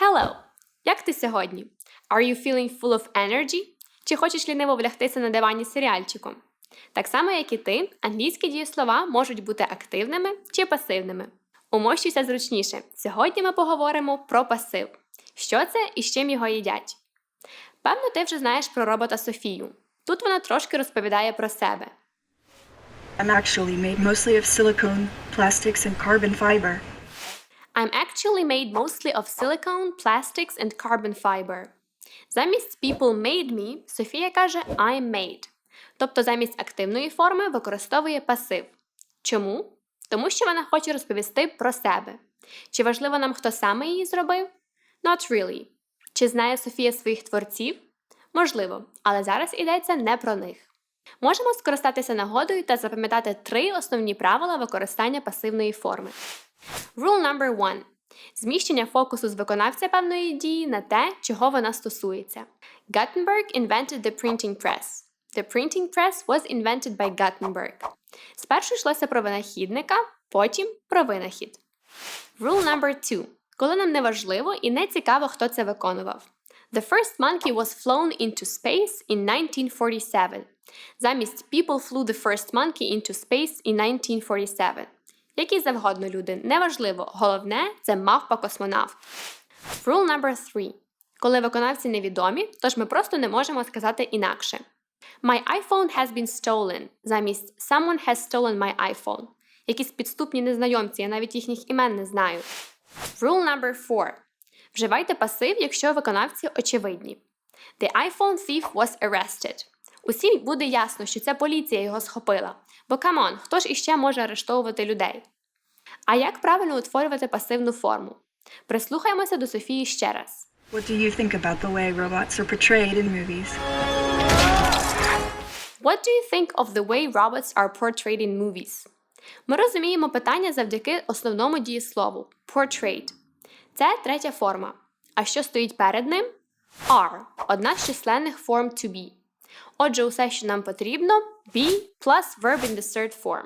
Hello! Як ти сьогодні? Are you feeling full of energy? Чи хочеш ліниво влягтися на дивані серіальчиком? Так само, як і ти, англійські дієслова можуть бути активними чи пасивними. Умощуйся зручніше. Сьогодні ми поговоримо про пасив. Що це і з чим його їдять? Певно, ти вже знаєш про робота Софію. Тут вона трошки розповідає про себе. I'm actually made mostly of silicone, plastics, and carbon fiber. I'm actually made mostly of silicone, plastics and carbon fiber. Замість people made me Софія каже I'm made. Тобто замість активної форми використовує пасив. Чому? Тому що вона хоче розповісти про себе. Чи важливо нам, хто саме її зробив? Not really. Чи знає Софія своїх творців? Можливо, але зараз йдеться не про них. Можемо скористатися нагодою та запам'ятати три основні правила використання пасивної форми. Rule number one. Зміщення фокусу з виконавця певної дії на те, чого вона стосується. Gutenberg invented the printing press. The printing press was invented by Gutenberg. Спершу йшлося про винахідника, потім про винахід. Rule number two. Коли нам не важливо і не цікаво, хто це виконував. The first monkey was flown into space in 1947. Замість people flew the first monkey into space in 1947. Які завгодно люди, неважливо, головне це мавпа космонавт. Rule number three. Коли виконавці невідомі, тож ми просто не можемо сказати інакше. My iPhone has been stolen замість Someone has stolen my iPhone. Якісь підступні незнайомці, я навіть їхніх імен не знаю. Rule number four. Вживайте пасив, якщо виконавці очевидні. The iPhone thief was arrested. Усім буде ясно, що це поліція його схопила. Бо камон, хто ж іще може арештовувати людей? А як правильно утворювати пасивну форму? Прислухаємося до Софії ще раз. What do you think about the way robots are portrayed in movies? What do you think of the way robots are portrayed in movies? Ми розуміємо питання завдяки основному дієслову portrait. Це третя форма. А що стоїть перед ним? Are – одна з численних форм to be. Отже, усе, що нам потрібно, be plus verb in the third form.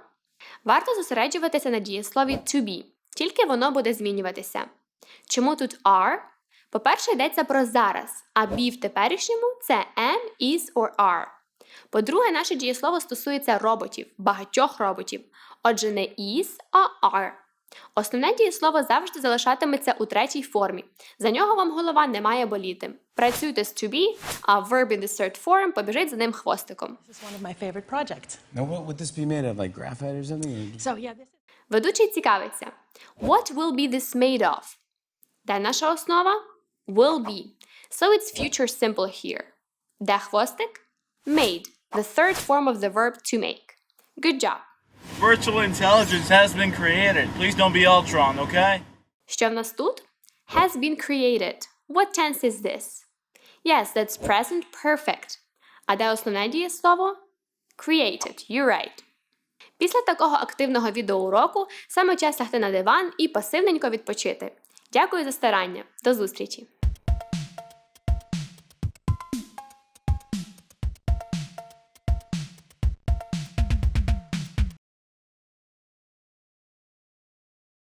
Варто зосереджуватися на дієслові to be, тільки воно буде змінюватися. Чому тут are? По-перше, йдеться про зараз, а be в теперішньому це am, is or are. По-друге, наше дієслово стосується роботів, багатьох роботів. Отже, не is, а are. Основне дієслово завжди залишатиметься у третій формі. За нього вам голова не має боліти. Працюйте з to be, а verb in the third form побіжить за ним хвостиком. This is one of my favorite projects. Now, what would this be made of? Like graphite or something? Or just- So yeah, this is Ведучий цікавиться. What will be this made of? Де наша основа? Will be. So it's future simple here. Де хвостик? Made. The third form of the verb to make. Good job. Virtual intelligence has been created. Please don't be Ultron, okay? Що в нас тут? Has been created. What tense is this? Yes, that's present perfect. А де основне дієслово? Created. You're right. Після такого активного відеоуроку саме час лягти на диван і пасивненько відпочити. Дякую за старання. До зустрічі!